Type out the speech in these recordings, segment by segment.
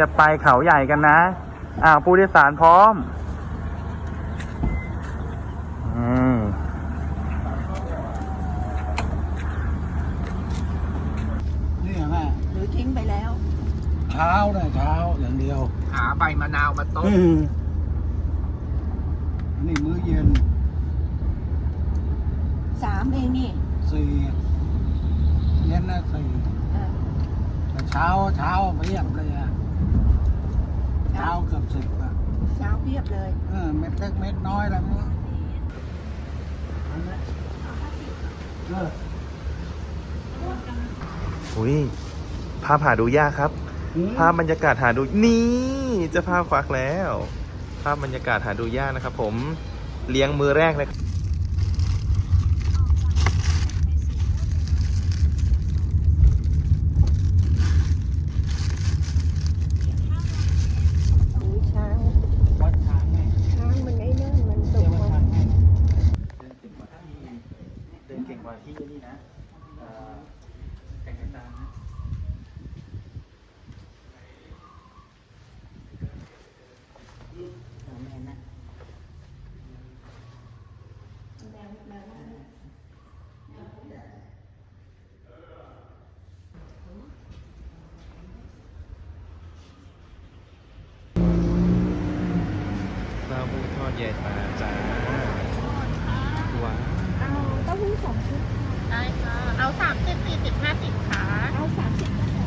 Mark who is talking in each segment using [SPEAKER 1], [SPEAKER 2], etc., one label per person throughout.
[SPEAKER 1] จะไปเขาใหญ่กันนะอ่าผู้โดยสารพร้อมอืม
[SPEAKER 2] นี่แม่
[SPEAKER 3] หรือทิ้งไปแล้ว
[SPEAKER 2] เช้าเนี่ยเช้าอย่างเดียว
[SPEAKER 4] หาใบมะนาวมาต้ม
[SPEAKER 2] อันนี่มื้อเย็น
[SPEAKER 3] สามเองนี่
[SPEAKER 2] สี่เย็นนะสี่
[SPEAKER 3] เออ
[SPEAKER 2] แต่เช้าเช้าเพียบเลยอะ เช้าเกือบสิบอะ
[SPEAKER 3] เช้าเพียบเลย
[SPEAKER 2] เออเม็ดเล็กเม็ดน้อยอะไรไม่รู้อันนี้เออ
[SPEAKER 1] อุ้ยภาพหาดูยากครับ ภาพบรรยากาศหาดูนี่เจะภาพควักแล้ว ภาพบรรยากาศหาดูยากนะครับผมเลี้ยงมือแรกเลยครับ
[SPEAKER 3] อุ้ยช้าง
[SPEAKER 2] วัดช้างไง
[SPEAKER 3] ช้างมันไอ้นั่นมันต
[SPEAKER 2] เรี
[SPEAKER 3] ก
[SPEAKER 2] ยกว่า
[SPEAKER 3] มา
[SPEAKER 2] ช้างไง
[SPEAKER 1] เดินเก่งกว่าที่นี่นะแข่งกันนะ ซาบูทอดใหญ่ปลาจ้าว้าว
[SPEAKER 3] เอาเต้าหู้สองชุด
[SPEAKER 5] ได้ค่ะ เอาสามสิบสี่สิบห้าสิบค่ะ
[SPEAKER 3] เอาสามสิบก็พอ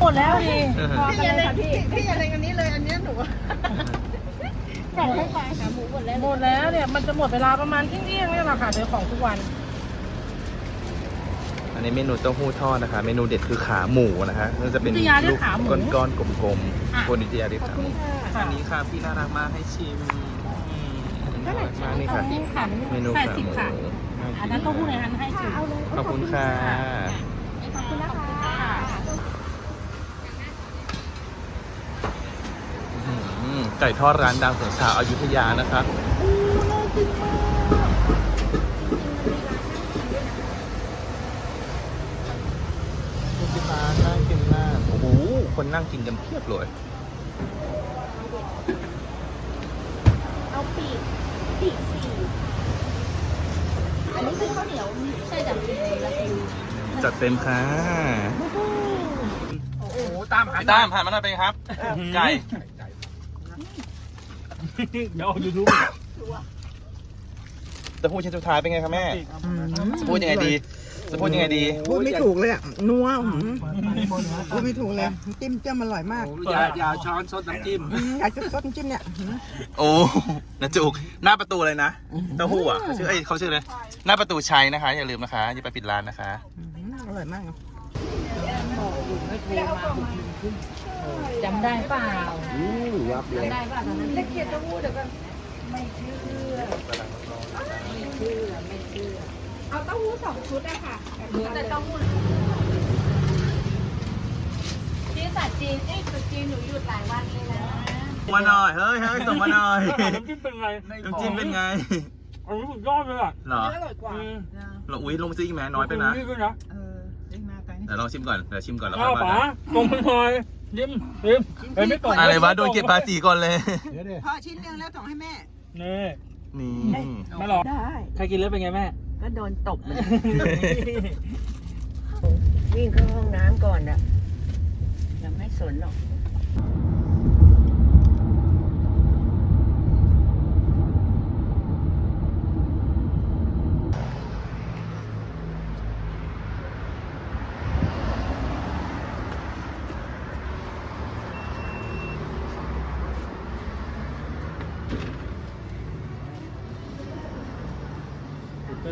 [SPEAKER 6] หม ดแล้วดิ
[SPEAKER 3] พอกันเลยค่ะพี่
[SPEAKER 5] พี่อะไรกันนี้เลยอันเนี้ยหนู
[SPEAKER 3] แต่ให้ไปหาหมูหมดแล้ว
[SPEAKER 6] หมดแล้วเนี่ยมันจะหมดเวลาประมาณเที่ยงๆเนี่ยแหละค่ะเดี๋ยวของทุกวัน
[SPEAKER 1] อันนี้เมนูเต้าหู้ทอดนะคะ เมนูเด็ดคือขาหมูนะคะก็จะเป็น
[SPEAKER 6] วิทยาเรีย
[SPEAKER 1] ลู
[SPEAKER 6] ก
[SPEAKER 1] ก
[SPEAKER 6] ขาหมู
[SPEAKER 1] ก้อนๆกลม
[SPEAKER 6] อะ
[SPEAKER 1] ๆคนอิทยาเรียกขาหมู
[SPEAKER 6] ค่ะ
[SPEAKER 1] อันนี้ค่ะพี่น่ารักมากให้ชิมอืมน่ารักมากนี่ค่ะ
[SPEAKER 6] นี่ค่ะ
[SPEAKER 1] เมนู
[SPEAKER 6] แปด
[SPEAKER 1] ขา
[SPEAKER 6] สิบ
[SPEAKER 1] หมู
[SPEAKER 6] ค่ะอันนั้นเต้าหู้ในนั้นให้ชิม
[SPEAKER 3] เอาเลย
[SPEAKER 1] ขอบคุณค่ะ
[SPEAKER 3] ขอบคุณนะคะ
[SPEAKER 1] อืม ไก่ทอดร้านดังของชาวอยุธยานะคะคุณพี่ฟ้านั่งกินมาก โอ้โห คนนั่งกินกันเพียบเลย
[SPEAKER 3] เอาปีกปีกสี่อันนี้คือข้าวเหนียวใช่จ้ะละกิน
[SPEAKER 1] จัดเต็มค่ะ
[SPEAKER 4] โอ้โห ตามหา
[SPEAKER 1] พี่ตามผ่านมาหน่อยเป็นไงครับ ไก่
[SPEAKER 2] เดี๋ยวยูทูบ
[SPEAKER 1] จะพูดชิ้นสุดท้ายเป็นไงครับแม่จะพูดยังไงดีจะพูดยังไงดี
[SPEAKER 7] พูดไม่ถูกเลยอะนัวหืมพูดไม่ถูกเลยจิ้มเจ้มอร่อยมาก
[SPEAKER 4] อย่าอย่าช้อนซดน้ำจิ้ม
[SPEAKER 7] อืมอยากจะซดน้ำจิ้มเนี่ยหืม
[SPEAKER 1] โอ้นาจุกหน้าประตูเลยนะเต้าหู้อะเขาชื่อเอ้ยเขาชื่อเลยหน้าประตูชัยนะคะ อย่าลืมนะคะอย่าไปปิดร้านนะคะ
[SPEAKER 7] หืมอร่อยมากครับ
[SPEAKER 6] จำได้เปล่าจำได้เปล่าตอนนั้น
[SPEAKER 3] เกียรติพูดเดี๋ยวกันเอาเต้าหู้สองชุดอะค่ะแต่เต้าหู้จีนสัตว์จีนเอ้ยตุ๊จีนหนูหยุดหลายวันเลยนะ
[SPEAKER 1] มาหน่อยเฮ้ยเฮ้ยส่งมาหน่อย
[SPEAKER 2] น้ำจิ้มเป็นไง
[SPEAKER 1] น้ำจิ้มเป็นไง
[SPEAKER 2] อันนี้สุดยอดเลยอะ
[SPEAKER 1] เหรอ
[SPEAKER 3] อร่อยกว่า
[SPEAKER 1] เราอุ้ยลงซิกไหมน้อยไปนะ
[SPEAKER 2] นี่ด้วยนะ
[SPEAKER 7] เออได้มาไป
[SPEAKER 1] เดี๋ยวลองชิมก่อนเดี๋ยวชิมก่อนแล้วค่
[SPEAKER 2] ข้า
[SPEAKER 1] อ
[SPEAKER 2] วย
[SPEAKER 1] มา
[SPEAKER 2] ป๋า
[SPEAKER 1] กัน
[SPEAKER 2] ตรงไปหน่อย ยิ้มยิ้มเฮ้ยไม่ตรง
[SPEAKER 1] อะไรวะโดนเก็บภาษีก่อนเลย
[SPEAKER 2] เดี๋ยวดิ
[SPEAKER 7] พอชิ้นหนึงแล้วส่งให้แม่
[SPEAKER 2] นี่
[SPEAKER 1] นี่
[SPEAKER 2] ไม่หรอก
[SPEAKER 3] ได้
[SPEAKER 2] ใครกินแล้วเป็นไงแม่
[SPEAKER 3] ก็โดนตบเลยวิ่งเข้าห้องน้ำก่อนอะยังไม่สนหรอก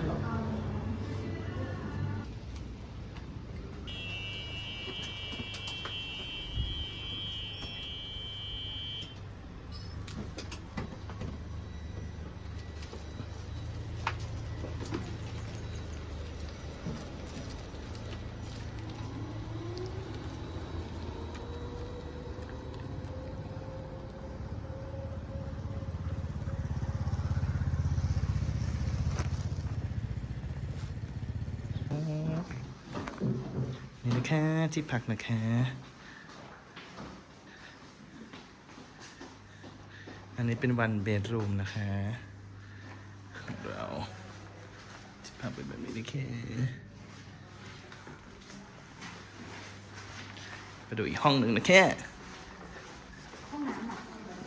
[SPEAKER 3] good luck.
[SPEAKER 1] นี่นะนะคะที่พักนะคะอันนี้เป็นวันเบดรูมนะคะของเราที่พักเป็นแบบนี้นะคะไปดูอีกห้องหนึ่งนะแค่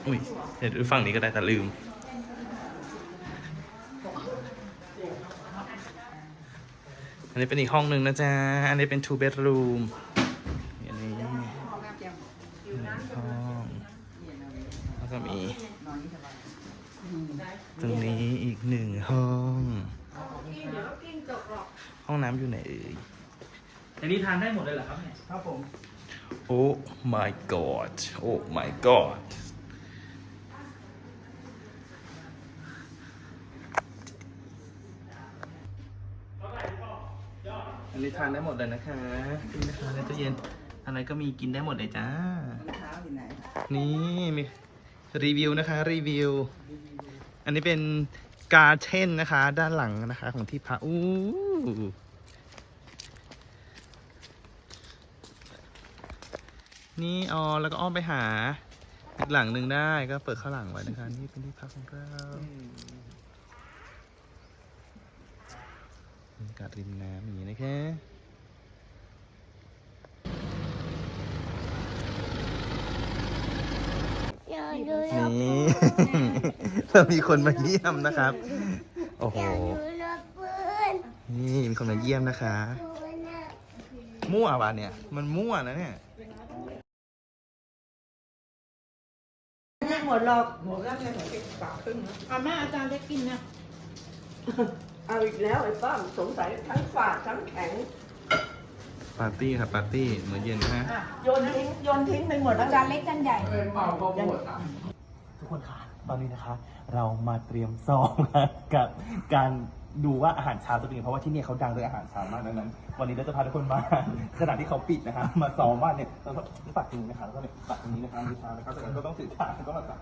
[SPEAKER 1] อุ้ยเดี๋ยวดูฝั่งนี้ก็ได้แต่ลืม อันนี้เป็นอีกห้องหนึ่งนะจ๊ะ อันนี้เป็น two bedroom อันนี้หนึ่งห้องแล้วก็มีตรงนี้อีกหนึ่งห้อง ห้องน้ำอยู่ไหนเอ่ย
[SPEAKER 4] แต่นี่ทานได้หมดเลยเหรอครับเนี่ย
[SPEAKER 2] ครับผม
[SPEAKER 1] โอ้ my god โอ้ my god อันนี้ทานได้หมดเลยนะคะนี่นะคะในตู้เย็น อะไรก็มีกินได้หมดเลยจ้า
[SPEAKER 7] เท้าอยู่ไหน
[SPEAKER 1] นี่มีรีวิวนะคะรีวิว อันนี้เป็นการเช่นนะคะ ด้านหลังนะคะ ของที่พักอู้นี่อ๋อแล้วก็อ้อมไปหาอีกหลังหนึ่งได้ก็เปิดข้างหลังไว้นะคะ นี่เป็นที่พักของเราบ รรยากาศริมน้ำอย่างนี้นะคะนี่เรามีคนมาเยี่ยมนะครับ โอ้โห นี่มีคนมาเยี่ยมนะคะ มั่วป่ะเนี่ย มันมั่วนะเนี่ย
[SPEAKER 7] ไม่หมดหรอกหมดแล้วไงหัวเก็บปากครึ่งนะ
[SPEAKER 5] เอาแม่อาจารย์ได้กินนะ
[SPEAKER 7] เอาอีกแล้วไอ้ป้อมสงสัยทั้งฝาดทั้งแข็ง
[SPEAKER 1] ปาร์ตี้ครับปาร์ตี้มื้อเย็นนะฮะ
[SPEAKER 7] อะโยนทิ้งโยนทิ้งไปหมดแล้ว
[SPEAKER 5] จานเล็กจานใหญ่
[SPEAKER 1] ทุกคนคะตอนนี้นะคะ เรามาเตรียมซ้อมนะกับการดูว่าอาหารเช้าจะเป็นยังไงเพราะว่าที่เนี่ยเขาดังเรื่องอาหารเช้ามากดังนั้น วันนี้เราจะพาทุกคนมา ขณะที่เขาปิดนะคะ มาซ้อมว่าเนี่ยเราก็ปักตรงนี้นะคะแล้วก็เนี่ยปักตรงนี้นะคะมือเช้านะคะจากนั้นก็ต้องถือถาดแล้วก็มาตัก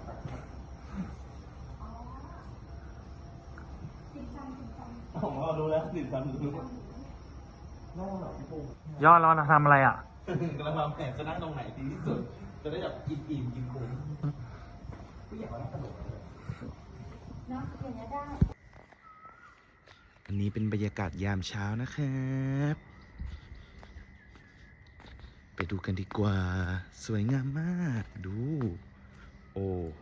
[SPEAKER 1] ผมก็รู้แล้วตื่นซ้ำรู้น่าหรอพี่ปู
[SPEAKER 4] ยอดเราทำอะไรอะ
[SPEAKER 1] กำลังวางแผนจะนั่งตรงไหนดีที่สุด จะได้แบบกินอิ่มกินคุ้มผู้ใหญ่เขาน่าสนุกอันนี้เป็นบรรยากาศยามเช้านะครับ ไปดูกันดีกว่า สวยงามมาก ดู โอ้โห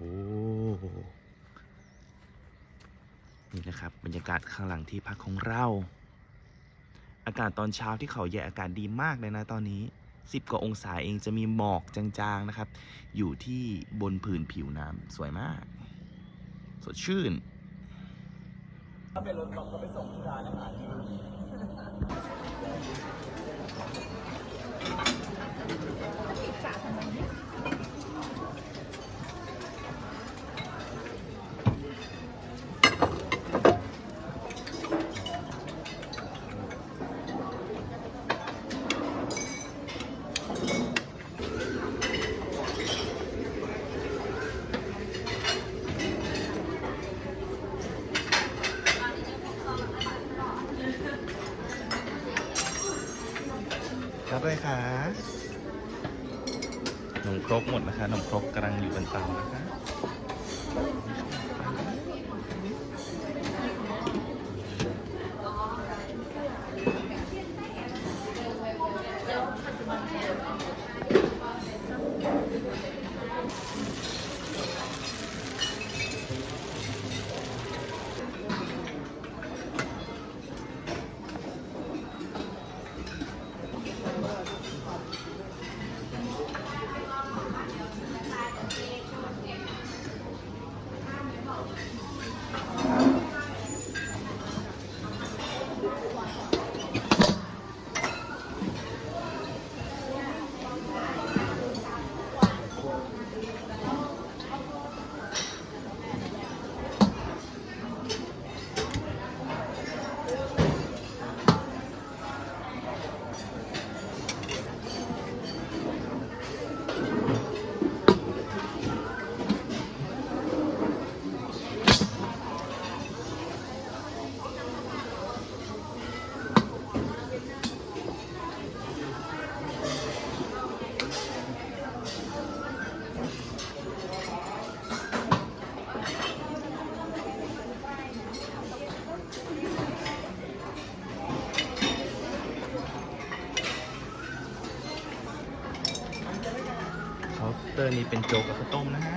[SPEAKER 1] นี่นะครับบรรยากาศข้างหลังที่พักของเรา อากาศตอนเช้าที่เขาใหญ่อากาศดีมากเลยนะตอนนี้ 10 กว่าองศาเองจะมีหมอกจางๆนะครับ อยู่ที่บนผืนผิวน้ำสวยมาก สดชื่น
[SPEAKER 4] ถ้าเป็นรถตกก็ไปส่งที่ร้านอาหาร
[SPEAKER 1] ครับเลยค่ะนมครกหมดนะคะนมครกกำลังอยู่บนเตานะคะ ตอร์นี้เป็นโจ๊กกับข้าวต้มนะฮะ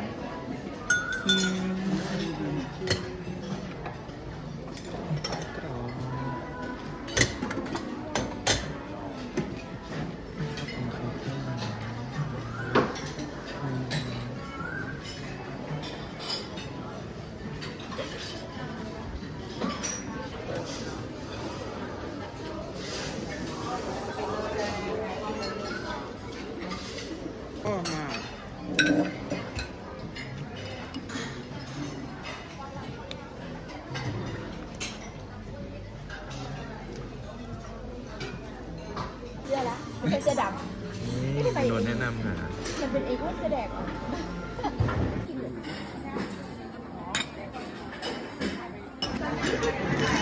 [SPEAKER 3] สื้อละมันเป็นเสื้อด
[SPEAKER 1] นี่โดนแนะนำหาำ
[SPEAKER 3] มันเป็นไอ้พวกเสื้อแดงอะ
[SPEAKER 1] เ